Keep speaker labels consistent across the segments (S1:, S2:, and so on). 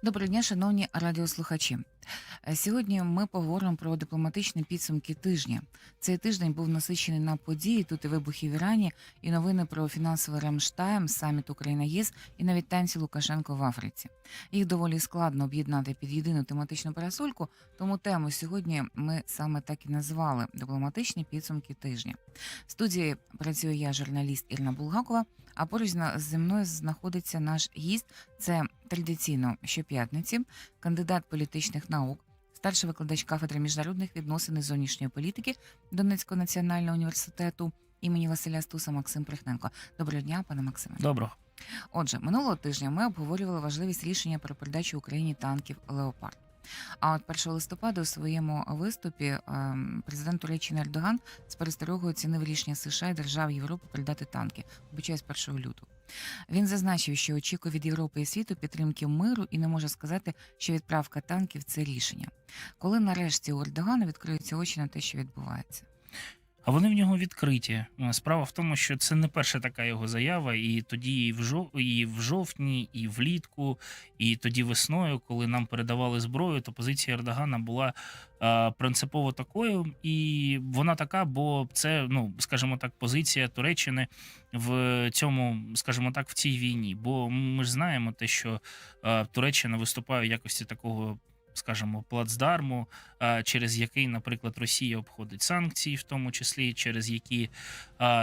S1: Доброго дня, шановні радіослухачі. Е, Сьогодні ми поговоримо про дипломатичні підсумки тижня. Цей тиждень був насичений на події. Тут і вибухи в Ірані, і новини про фінансовий Рамштайм, саміт Україна ЄС і навіть танці Лукашенко в Африці. Їх доволі складно об'єднати під єдину тематичну парасольку, тому тему сьогодні ми саме так і назвали дипломатичні підсумки тижня. В студії працюю я, журналіст Ірина Булгакова. А поруч зі мною знаходиться наш гість. Це традиційно щоп'ятниці, кандидат політичних наук, старший викладач кафедри міжнародних відносин і зовнішньої політики Донецького національного університету імені Василя Стуса Максим Прихненко. Доброго дня, пане Максиме.
S2: Доброго.
S1: Отже, минулого тижня ми обговорювали важливість рішення про передачу Україні танків Леопард. А от 1 листопада у своєму виступі ем, президент Туреччини Ердоган з пересторогою оцінив рішення США і держав Європи придати танки, обичай з 1 лютого. Він зазначив, що очікує від Європи і світу підтримки миру і не може сказати, що відправка танків це рішення. Коли нарешті у Ердогана відкриються очі на те, що відбувається.
S2: А вони в нього відкриті. Е, Справа в тому, що це не перша така його заява, і тоді і в, жов... і в жовтні, і влітку, і тоді весною, коли нам передавали зброю, то позиція Ердогана була е, принципово такою, і вона така, бо це, ну скажімо так, позиція Туреччини в цьому, скажімо так, в цій війні. Бо ми ж знаємо те, що е, Туреччина виступає в якості такого. Скажімо, плацдарму, через який, наприклад, Росія обходить санкції, в тому числі через які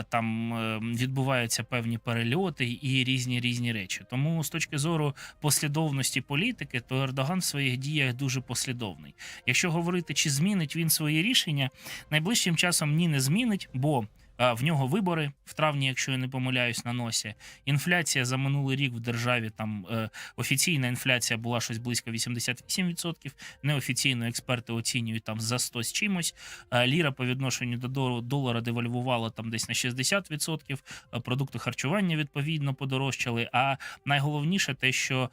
S2: там е, відбуваються певні перельоти і різні різні речі. Тому з точки зору послідовності політики, то Ердоган в своїх діях дуже послідовний. Якщо говорити, чи змінить він свої рішення, найближчим часом ні не змінить, бо в нього вибори в травні, якщо я не помиляюсь, на носі. Інфляція за минулий рік в державі там е, офіційна інфляція була щось близько 88%, неофіційно експерти оцінюють там за 100 з чимось. Е, Ліра по відношенню до долара девальвувала там десь на 60%, е, продукти харчування відповідно подорожчали. А найголовніше те, що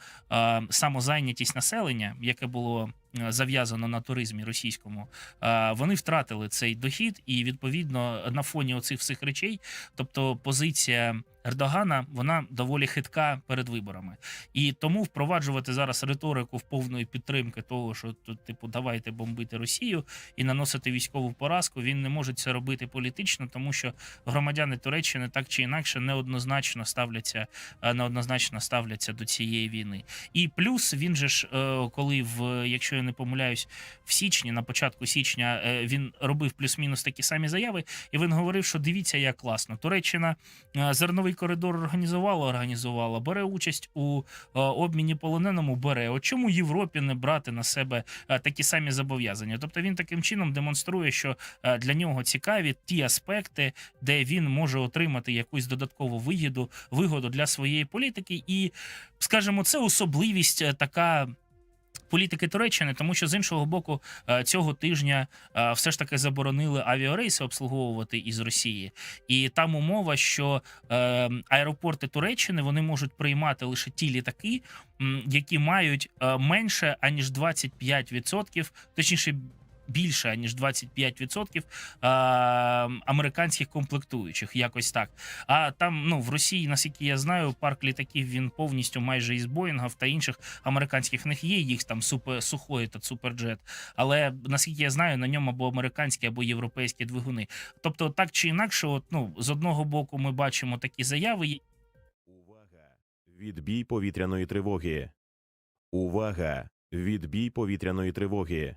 S2: самозайнятість населення, яке було зав'язано на туризмі російському, е, вони втратили цей дохід, і відповідно на фоні оцих всіх речей, тобто позиція. Ердогана вона доволі хитка перед виборами, і тому впроваджувати зараз риторику в повної підтримки того, що тут, типу, давайте бомбити Росію і наносити військову поразку. Він не може це робити політично, тому що громадяни Туреччини так чи інакше неоднозначно ставляться е, неоднозначно ставляться до цієї війни. І плюс він же ж, е, коли в якщо я не помиляюсь, в січні, на початку січня, е, він робив плюс-мінус такі самі заяви, і він говорив, що дивіться, як класно. Туреччина зерновий коридор організувала, організувала, бере участь у е, обміні полоненому, бере. От чому Європі не брати на себе е, такі самі зобов'язання? Тобто він таким чином демонструє, що е, для нього цікаві ті аспекти, де він може отримати якусь додаткову вигоду, вигоду для своєї політики, і скажімо, це особливість така. Політики Туреччини, тому що з іншого боку, е, цього тижня е, все ж таки заборонили авіарейси обслуговувати із Росії, і там умова, що е, аеропорти Туреччини вони можуть приймати лише ті літаки, які мають менше аніж 25%, точніше. Більше ніж 25% е, американських комплектуючих, якось так. А там, ну в Росії, наскільки я знаю, парк літаків він повністю майже із Боїнгів та інших американських в них є їх там супер сухої та суперджет. Але наскільки я знаю, на ньому або американські, або європейські двигуни. Тобто, так чи інакше, от ну з одного боку, ми бачимо такі заяви,
S3: Увага! Відбій повітряної тривоги. Увага! Відбій повітряної тривоги.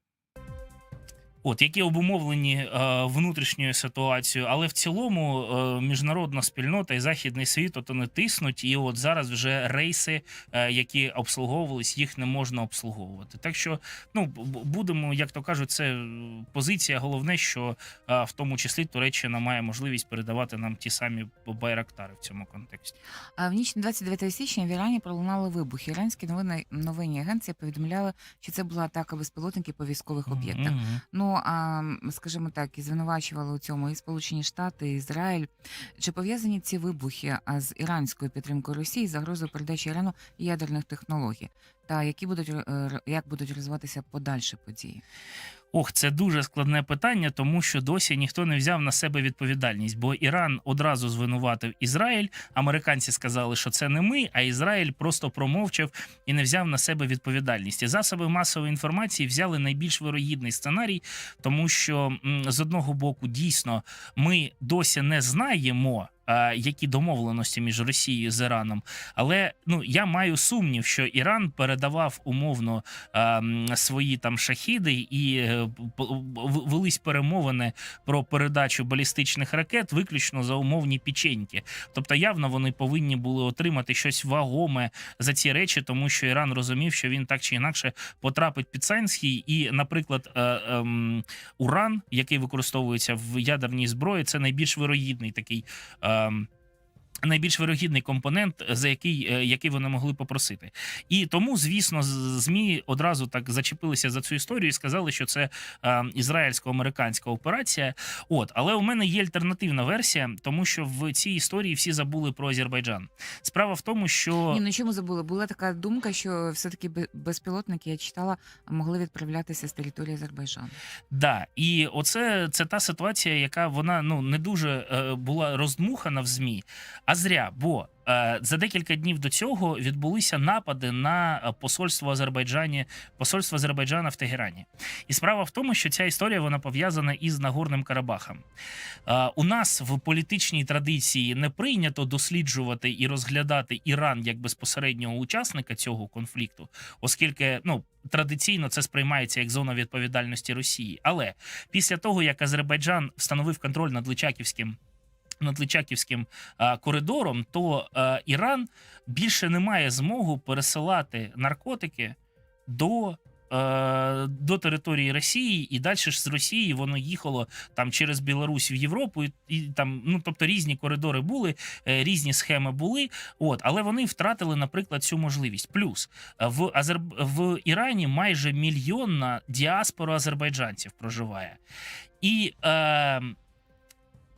S2: От які обумовлені е, внутрішньою ситуацією, але в цілому е, міжнародна спільнота і західний світ от вони тиснуть, і от зараз вже рейси, е, які обслуговувались, їх не можна обслуговувати. Так що ну будемо, як то кажуть, це позиція. Головне, що е, в тому числі Туреччина має можливість передавати нам ті самі байрактари в цьому контексті.
S1: А в ніч на 29 січня в Ірані пролунали вибухи. Іранські новини новинні агенції повідомляли, що це була атака безпілотників по військових об'єктах. Ну Ну а м, скажімо так, і звинувачували у цьому і Сполучені Штати, і Ізраїль. Чи пов'язані ці вибухи з іранською підтримкою Росії, загрозою передачі Ірану ядерних технологій? Та які будуть е, як будуть розвиватися подальші події?
S2: Ох, це дуже складне питання, тому що досі ніхто не взяв на себе відповідальність, бо Іран одразу звинуватив Ізраїль. Американці сказали, що це не ми, а Ізраїль просто промовчав і не взяв на себе відповідальність. І засоби масової інформації взяли найбільш вирогідний сценарій, тому що з одного боку дійсно ми досі не знаємо. Які домовленості між Росією з Іраном, але ну я маю сумнів, що Іран передавав умовно свої там шахіди і е, велись перемовини про передачу балістичних ракет виключно за умовні печеньки. Тобто, явно вони повинні були отримати щось вагоме за ці речі, тому що Іран розумів, що він так чи інакше потрапить під санкції, і, наприклад, е, ем, уран, який використовується в ядерній зброї, це найбільш вирогідний такий. um, Найбільш вирогідний компонент, за який, е, який вони могли попросити, і тому, звісно, змі одразу так зачепилися за цю історію і сказали, що це е, ізраїльсько-американська операція. От, але у мене є альтернативна версія, тому що в цій історії всі забули про Азербайджан. Справа в тому, що
S1: Ні, ну чому забули? Була така думка, що все-таки бе- безпілотники, я читала, могли відправлятися з території Азербайджану.
S2: Да, і оце це та ситуація, яка вона ну не дуже е, була роздмухана в змі. А зря, бо е, за декілька днів до цього відбулися напади на е, посольство Азербайджані, посольство Азербайджана в Тегерані. І справа в тому, що ця історія вона пов'язана із Нагорним Карабахом. Е, у нас в політичній традиції не прийнято досліджувати і розглядати Іран як безпосереднього учасника цього конфлікту, оскільки ну традиційно це сприймається як зона відповідальності Росії. Але після того, як Азербайджан встановив контроль над Личаківським. Над Личаківським а, коридором, то а, Іран більше не має змогу пересилати наркотики до, е, до території Росії, і далі ж з Росії воно їхало там через Білорусь в Європу, і, і там, ну тобто різні коридори були, е, різні схеми були. От, але вони втратили, наприклад, цю можливість. Плюс е, в Азер... в Ірані майже мільйонна діаспора азербайджанців проживає. І е,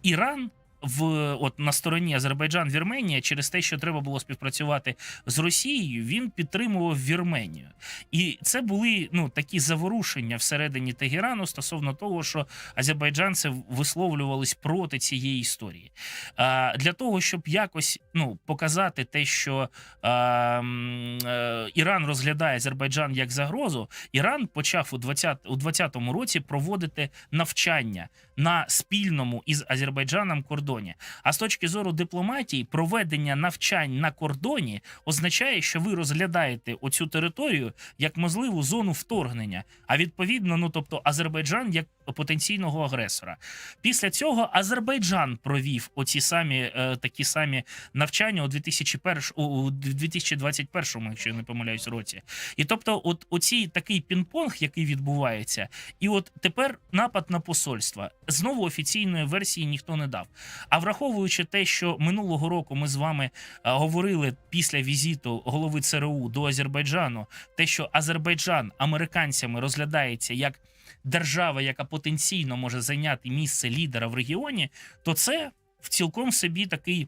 S2: Іран в от на стороні Азербайджан Вірменія через те, що треба було співпрацювати з Росією, він підтримував Вірменію, і це були ну такі заворушення всередині Тегерану стосовно того, що азербайджанці висловлювались проти цієї історії. А, для того, щоб якось ну показати те, що а, м, е, Іран розглядає Азербайджан як загрозу, Іран почав у 20, у 20-му році проводити навчання на спільному із Азербайджаном кордоні. А з точки зору дипломатії, проведення навчань на кордоні означає, що ви розглядаєте оцю територію як можливу зону вторгнення. А відповідно, ну тобто Азербайджан як потенційного агресора. Після цього Азербайджан провів оці самі е, такі самі навчання у 2001, у, у 2021, якщо я не помиляюсь, році. І тобто, от оцій такий пінг-понг, який відбувається, і от тепер напад на посольства. Знову офіційної версії ніхто не дав. А враховуючи те, що минулого року ми з вами е, говорили після візиту голови ЦРУ до Азербайджану, те, що Азербайджан американцями розглядається як держава, яка потенційно може зайняти місце лідера в регіоні, то це в цілком собі такий.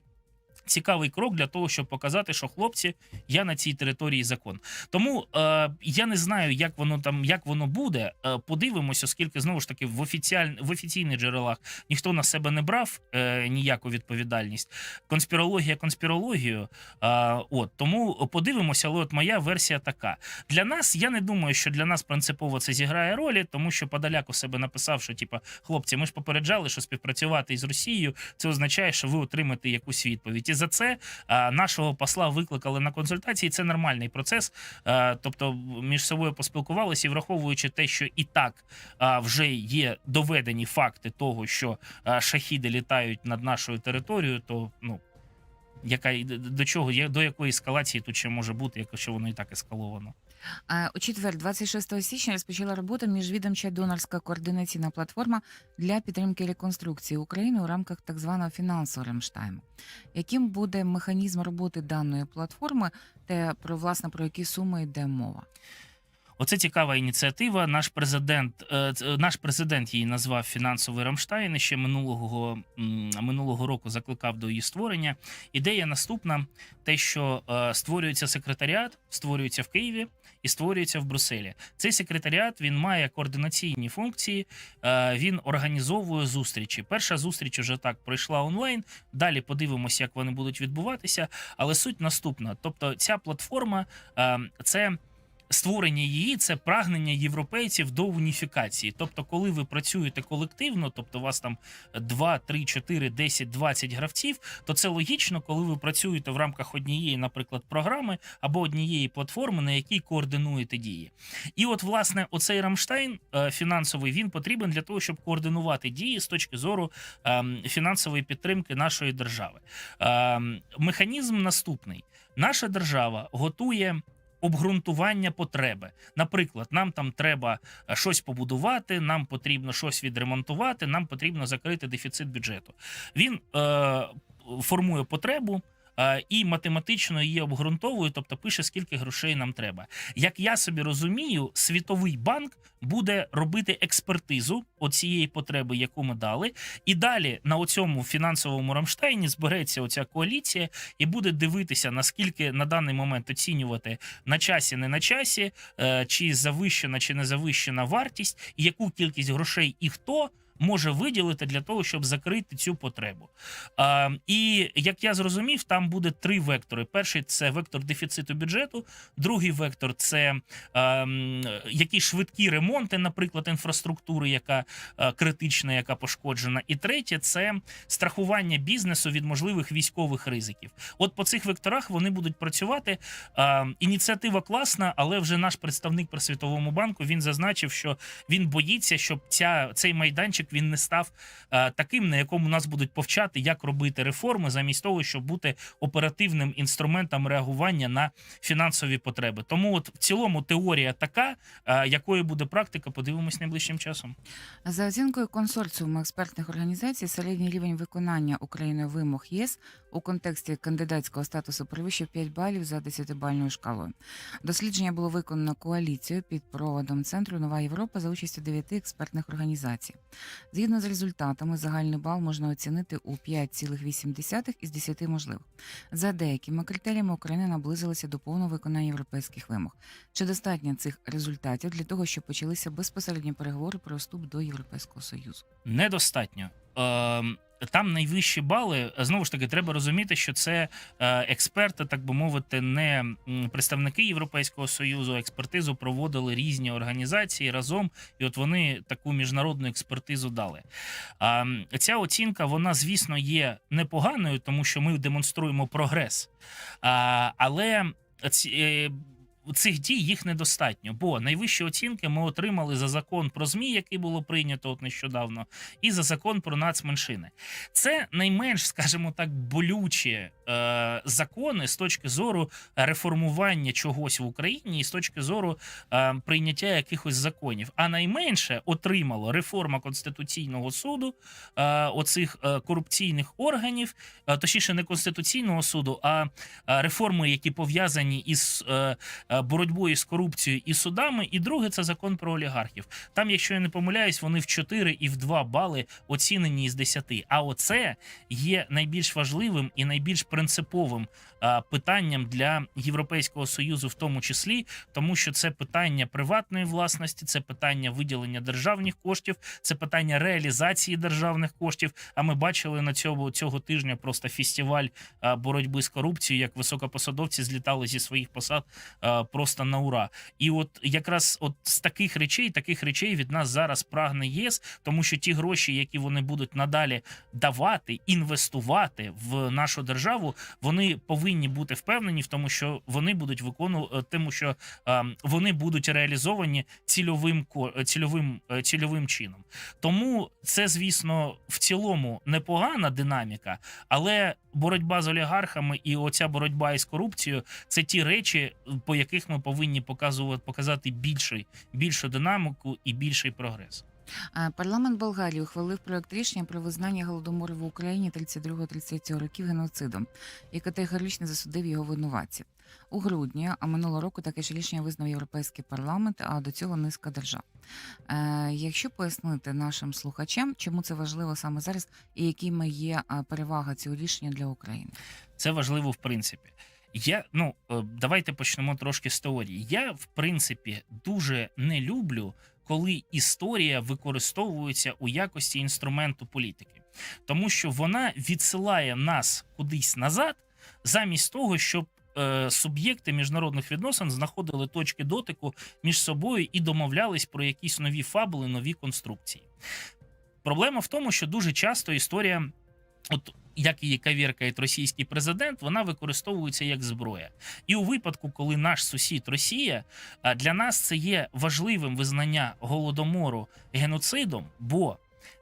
S2: Цікавий крок для того, щоб показати, що хлопці, я на цій території закон. Тому е, я не знаю, як воно там як воно буде. Е, подивимось, оскільки знову ж таки в офіціаль... в офіційних джерелах ніхто на себе не брав е, ніяку відповідальність. Конспірологія конспірологію. Е, от тому подивимося, але от моя версія така: для нас я не думаю, що для нас принципово це зіграє ролі, тому що Подоляк у себе написав, що типа хлопці, ми ж попереджали, що співпрацювати із Росією це означає, що ви отримаєте якусь відповідь. І за це нашого посла викликали на консультації. Це нормальний процес. Тобто між собою поспілкувалися, і враховуючи те, що і так вже є доведені факти того, що шахіди літають над нашою територією, то ну. Яка до чого до якої ескалації тут ще може бути, якщо воно і так ескаловано?
S1: У четвер, 26 січня, розпочала робота міжвідомча донорська координаційна платформа для підтримки реконструкції України у рамках так званого фінансового Ремштайму. Яким буде механізм роботи даної платформи та про власне про які суми йде мова?
S2: Оце цікава ініціатива. Наш президент, е, наш президент її назвав фінансовий Рамштайн. Ще минулого минулого року закликав до її створення. Ідея наступна: те, що е, створюється секретаріат, створюється в Києві і створюється в Брюсселі. Цей секретаріат він має координаційні функції. е, Він організовує зустрічі. Перша зустріч уже так пройшла онлайн. Далі подивимося, як вони будуть відбуватися. Але суть наступна: тобто, ця платформа е, це. Створення її це прагнення європейців до уніфікації. Тобто, коли ви працюєте колективно, тобто у вас там 2, 3, 4, 10, 20 гравців, то це логічно, коли ви працюєте в рамках однієї, наприклад, програми або однієї платформи, на якій координуєте дії. І от, власне, оцей Рамштайн е, фінансовий він потрібен для того, щоб координувати дії з точки зору ем, фінансової підтримки нашої держави. Ем, Механізм наступний: наша держава готує. Обґрунтування потреби. Наприклад, нам там треба е, щось побудувати, нам потрібно щось відремонтувати, нам потрібно закрити дефіцит бюджету. Він е, формує потребу. І математично її обґрунтовує, тобто пише, скільки грошей нам треба. Як я собі розумію, Світовий банк буде робити експертизу оцієї потреби, яку ми дали, і далі на оцьому фінансовому Рамштайні збереться оця коаліція і буде дивитися, наскільки на даний момент оцінювати на часі, не на часі, е, чи завищена, чи не завищена вартість, і яку кількість грошей і хто. Може виділити для того, щоб закрити цю потребу. А, і як я зрозумів, там буде три вектори: перший це вектор дефіциту бюджету, другий вектор це ем, якісь швидкі ремонти, наприклад, інфраструктури, яка е, критична, яка пошкоджена. І третє це страхування бізнесу від можливих військових ризиків. От по цих векторах вони будуть працювати. Е, ініціатива класна, але вже наш представник при світовому банку він зазначив, що він боїться, щоб ця цей майданчик він не став е, таким, на якому нас будуть повчати, як робити реформи, замість того, щоб бути оперативним інструментом реагування на фінансові потреби. Тому, от в цілому, теорія така, е, якою буде практика, подивимось найближчим часом.
S1: За оцінкою консорціуму експертних організацій, середній рівень виконання Україною вимог ЄС у контексті кандидатського статусу перевищив 5 балів за 10-бальною шкалою. Дослідження було виконано коаліцією під проводом центру Нова Європа за участю 9 експертних організацій. Згідно з результатами, загальний бал можна оцінити у 5,8 із 10 можливих. За деякими критеріями Україна наблизилася до повного виконання європейських вимог. Чи достатньо цих результатів для того, щоб почалися безпосередні переговори про вступ до Європейського союзу?
S2: Недостатньо. Ем, Там найвищі бали. Знову ж таки, треба розуміти, що це е, експерти, так би мовити, не представники Європейського союзу. Експертизу проводили різні організації разом, і от вони таку міжнародну експертизу дали. Ця оцінка, вона, звісно, є непоганою, тому що ми демонструємо прогрес. Але ці, е, цих дій їх недостатньо, бо найвищі оцінки ми отримали за закон про ЗМІ, який було прийнято от нещодавно, і за закон про нацменшини. Це найменш, скажімо так, болючі е, закони з точки зору реформування чогось в Україні і з точки зору е, прийняття якихось законів. А найменше отримало реформа конституційного суду, е, оцих е, корупційних органів, е, точніше, не конституційного суду, а е, реформи, які пов'язані із е, е, боротьбою з корупцією і судами. І друге це закон про олігархів. Там, якщо я не помиляюсь, вони в 4 і в 2 бали оцінені із 10. А оце є найбільш важливим і найбільш принциповим питанням для Європейського союзу, в тому числі, тому що це питання приватної власності, це питання виділення державних коштів, це питання реалізації державних коштів. А ми бачили на цього цього тижня просто фестиваль е, боротьби з корупцією, як високопосадовці злітали зі своїх посад е, просто на ура. І от якраз от з таких речей, таких речей від нас зараз прагне єС, тому що ті гроші, які вони будуть надалі давати, інвестувати в нашу державу, вони повинні бути впевнені в тому, що вони будуть виконувати, тому що е, вони будуть реалізовані цільовим е, цільовим е, цільовим чином. Тому це, звісно, в цілому непогана динаміка, але боротьба з олігархами і оця боротьба із корупцією це ті речі, по яких ми повинні показувати показати більший, більшу динаміку і більший прогрес.
S1: Парламент Болгарії ухвалив проект рішення про визнання голодомору в Україні 32-33 років геноцидом і категорично засудив його винуватців. У грудні, а минулого року таке ж рішення визнав Європейський парламент, а до цього низка держав. Е, якщо пояснити нашим слухачам, чому це важливо саме зараз, і якими є перевага цього рішення для України?
S2: Це важливо в принципі. Я ну е, давайте почнемо трошки з теорії. Я в принципі дуже не люблю, коли історія використовується у якості інструменту політики, тому що вона відсилає нас кудись назад, замість того, щоб е, суб'єкти міжнародних відносин знаходили точки дотику між собою і домовлялись про якісь нові фабули, нові конструкції. Проблема в тому, що дуже часто історія, от як її кавіркає російський президент, вона використовується як зброя. І у випадку, коли наш сусід Росія, для нас це є важливим визнання голодомору геноцидом, бо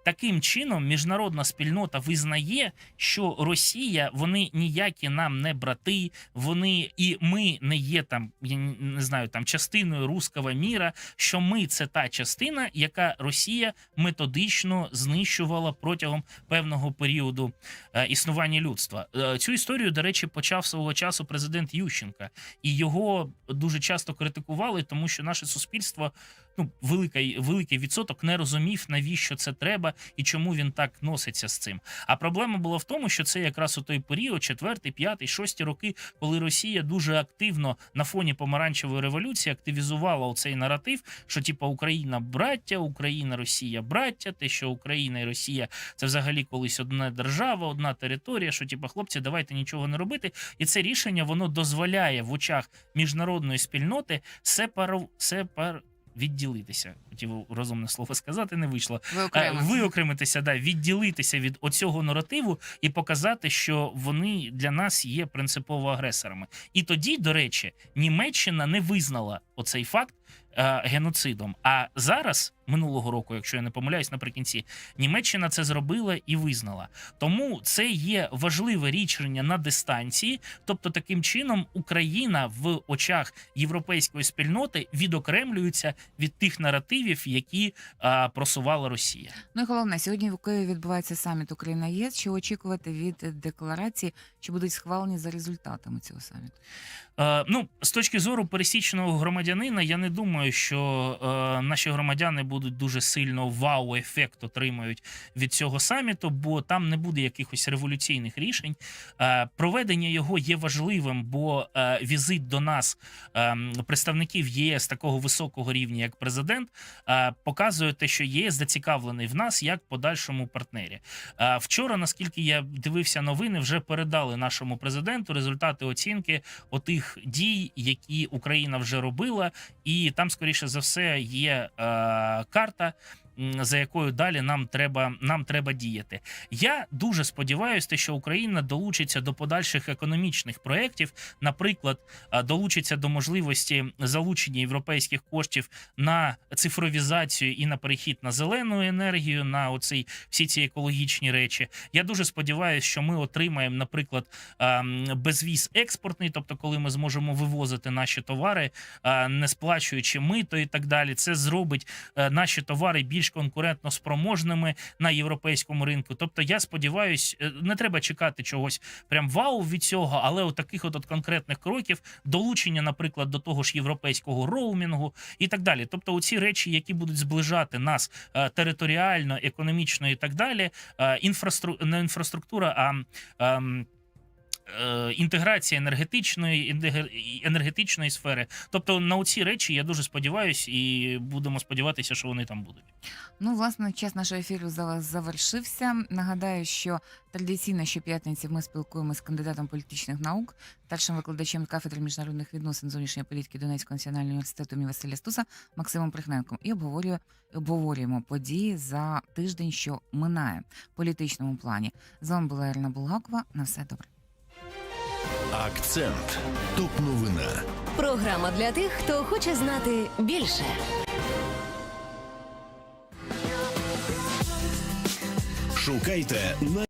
S2: таким чином міжнародна спільнота визнає, що Росія вони ніякі нам не брати, вони і ми не є там, я не знаю, там частиною руского міра. Що ми це та частина, яка Росія методично знищувала протягом певного періоду е, існування людства. Е, Цю історію, до речі, почав свого часу президент Ющенка, і його дуже часто критикували, тому що наше суспільство. Ну, великий, великий відсоток не розумів, навіщо це треба і чому він так носиться з цим. А проблема була в тому, що це якраз у той період, четвертий, п'ятий, шості роки, коли Росія дуже активно на фоні помаранчевої революції активізувала оцей наратив, що типа Україна браття, Україна, Росія браття, те, що Україна і Росія це взагалі колись одна держава, одна територія. Що типа хлопці, давайте нічого не робити. І це рішення воно дозволяє в очах міжнародної спільноти сепару сепар. Відділитися, хотів розумне слово сказати, не вийшло.
S1: Ви
S2: Е, виокремитися, да, відділитися від оцього наративу і показати, що вони для нас є принципово агресорами. І тоді, до речі, Німеччина не визнала оцей факт е, геноцидом. А зараз, минулого року, якщо я не помиляюсь, наприкінці, Німеччина це зробила і визнала. Тому це є важливе рішення на дистанції. Тобто, таким чином Україна в очах європейської спільноти відокремлюється від тих наративів, які е, просувала Росія.
S1: Ну і головне, сьогодні в Києві відбувається саміт Україна ЄС. Що очікувати від декларації, що будуть схвалені за результатами цього саміту?
S2: Е, ну, з точки зору пересічного громадянина, я не думаю, що е, наші громадяни будуть дуже сильно вау-ефект отримають від цього саміту, бо там не буде якихось революційних рішень. Е, проведення його є важливим, бо е, візит до нас е, представників ЄС такого високого рівня, як президент, показує те, що ЄС зацікавлений в нас як подальшому партнері. Вчора, наскільки я дивився новини, вже передали нашому президенту результати оцінки отих дій, які Україна вже робила, і там, скоріше за все, є карта. За якою далі нам треба нам треба діяти. Я дуже сподіваюся, що Україна долучиться до подальших економічних проєктів, наприклад, е, долучиться до можливості залучення європейських коштів на цифровізацію і на перехід на зелену енергію, на оцей всі ці екологічні речі. Я дуже сподіваюся, що ми отримаємо, наприклад, ем, безвіз експортний, тобто, коли ми зможемо вивозити наші товари, е, не сплачуючи мито і так далі. Це зробить е, наші товари більш конкурентно спроможними на європейському ринку. Тобто, я сподіваюся, не треба чекати чогось прям вау від цього, але от таких от, конкретних кроків, долучення, наприклад, до того ж європейського роумінгу і так далі. Тобто, оці речі, які будуть зближати нас е, територіально, економічно і так далі. Е, інфрастру... не інфраструктура, а ем, е, інтеграція енергетичної енергетичної сфери. Тобто на оці речі я дуже сподіваюся, і будемо сподіватися, що вони там будуть.
S1: Ну, власне, час нашого ефіру завершився. Нагадаю, що традиційно щоп'ятниці ми спілкуємося з кандидатом політичних наук, старшим викладачем кафедри міжнародних відносин зовнішньої політики Донецького національного університету імені Василя Стуса Максимом Прихненком і обговорює, обговорюємо події за тиждень, що минає в політичному плані. З вами була Ірина Булгакова. На все добре.
S4: Акцент. Топ новина.
S5: Програма для тих, хто хоче знати більше.
S4: Шукайте на